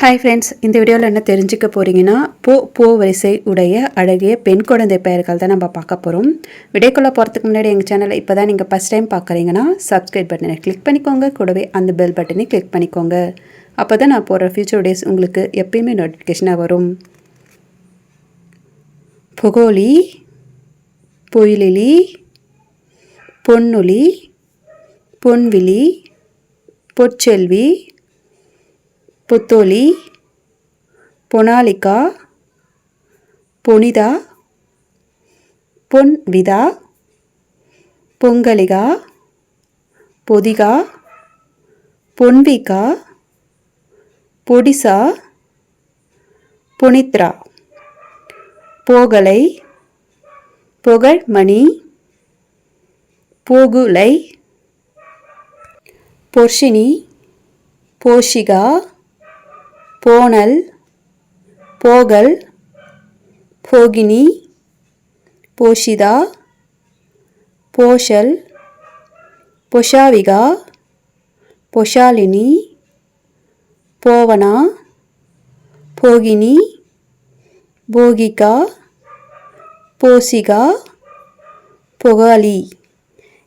Hi friends இந்த வீடியோவில் என்ன தெரிஞ்சுக்க போகிறீங்கன்னா போ போ வரிசை உடைய அழகிய பெண் குழந்தை பெயர்கள் தான் நம்ம பார்க்க போகிறோம் விடைக்குள்ளே போகிறதுக்கு முன்னாடி எங்கள் சேனலை இப்போ தான் நீங்கள் ஃபஸ்ட் டைம் பார்க்குறீங்கன்னா சப்ஸ்கிரைப் பட்டனை கிளிக் பண்ணிக்கோங்க. கூடவே அந்த பெல் பட்டனை கிளிக் பண்ணிக்கோங்க. அப்போ தான் நான் போகிற ஃபியூச்சர் டேஸ் உங்களுக்கு எப்பயுமே நோட்டிஃபிகேஷனாக வரும். புகோலி பொயிலிலி பொன்னொலி பொன்விழி பொற்செல்வி புத்தோலி பொனாலிகா பொனிதா பொன்விதா பொங்கலிகா பொதிகா பொன்விகா பொடிசா புனித்ரா. போகலை புகழ்மணி போகுலை பொர்ஷினி போஷிகா போனல் போகல் போகினி போஷிதா போஷல் பொஷாவிகா பொஷாலினி போவனா போகினி போகிகா போசிகா புகாலி.